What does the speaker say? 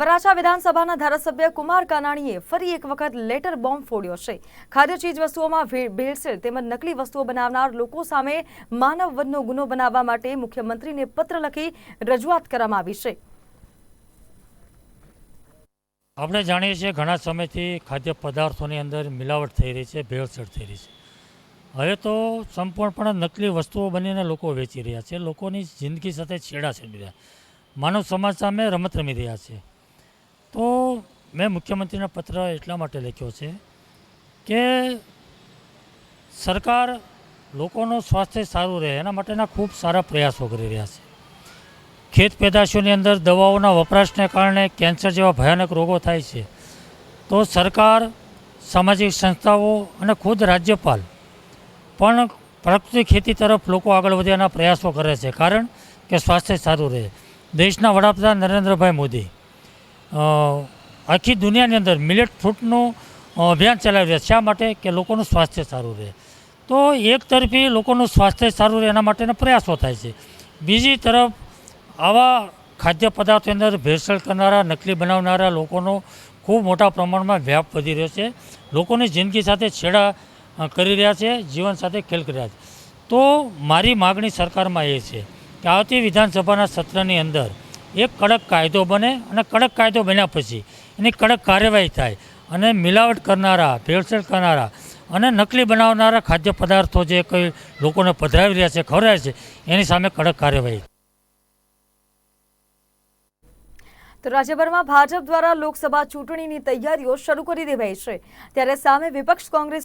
વરાછા વિધાનસભાના ધારાસભ્ય કુમાર કાનાણીએ ફરી એક વખત લેટર બોમ્બ ફોડ્યો છે. ખાદ્ય ચીજ વસ્તુઓમાં ભેળસેળ તેમજ નકલી વસ્તુઓ બનાવનાર લોકો સામે માનવ વધનો ગુનો બનાવવા માટે મુખ્યમંત્રીને પત્ર લખી રજૂઆત કરવામાં આવી છે. આપણે જાણીએ છીએ ઘણા સમયથી ખાદ્ય પદાર્થોની અંદર મિલાવટ થઈ રહી છે, ભેળસેળ થઈ રહી છે. હવે તો સંપૂર્ણપણે નકલી વસ્તુઓ બનીને લોકો વેચી રહ્યા છે, લોકોની જિંદગી સાથે છેડા છેડી રહ્યા માનવ સમાજ સામે રમત રમી રહ્યા છે. તો મેં મુખ્યમંત્રીને પત્ર એટલા માટે લખ્યો છે કે સરકાર લોકોનું સ્વાસ્થ્ય સારું રહે, એના માટેના ખૂબ સારા પ્રયાસો કરી રહ્યા છે. ખેત પેદાશોની અંદર દવાઓના વપરાશને કારણે કેન્સર જેવા ભયાનક રોગો થાય છે. તો સરકાર, સામાજિક સંસ્થાઓ અને ખુદ રાજ્યપાલ પણ પ્રાકૃતિક ખેતી તરફ લોકો આગળ વધ્યાના પ્રયાસો કરે છે. કારણ કે સ્વાસ્થ્ય સારું રહે. દેશના વડાપ્રધાન નરેન્દ્રભાઈ મોદી આખી દુનિયાની અંદર મિલેટ ફૂટનું અભિયાન ચલાવી રહ્યા શા માટે? કે લોકોનું સ્વાસ્થ્ય સારું રહે. તો એક તરફી લોકોનું સ્વાસ્થ્ય સારું રહે એના માટેના પ્રયાસો થાય છે. બીજી તરફ, આવા ખાદ્ય પદાર્થોની અંદર ભેળસેળ કરનારા, નકલી બનાવનારા લોકોનો ખૂબ મોટા પ્રમાણમાં વ્યાપ વધી રહ્યો છે. લોકોની જિંદગી સાથે છેડા કરી રહ્યા છે, જીવન સાથે ખેલ કરી રહ્યા છે. તો મારી માગણી સરકારમાં એ છે કે આવતી વિધાનસભાના સત્રની અંદર એક કડક કાયદો બને અને કડક કાયદો બન્યા પછી એની કડક કાર્યવાહી થાય. અને મિલાવટ કરનારા, ભેળસેળ કરનારા અને નકલી બનાવનારા ખાદ્ય પદાર્થો જે કંઈ લોકોને પધરાવી રહ્યા છે, ખવડાવે છે, એની સામે કડક કાર્યવાહી. તો રાજ્યભરમાં ભાજપ દ્વારા લોકસભા ચૂંટણીની તૈયારીઓ શરૂ કરી દેવાઈ છે. ત્યારે સામે વિપક્ષ કોંગ્રેસ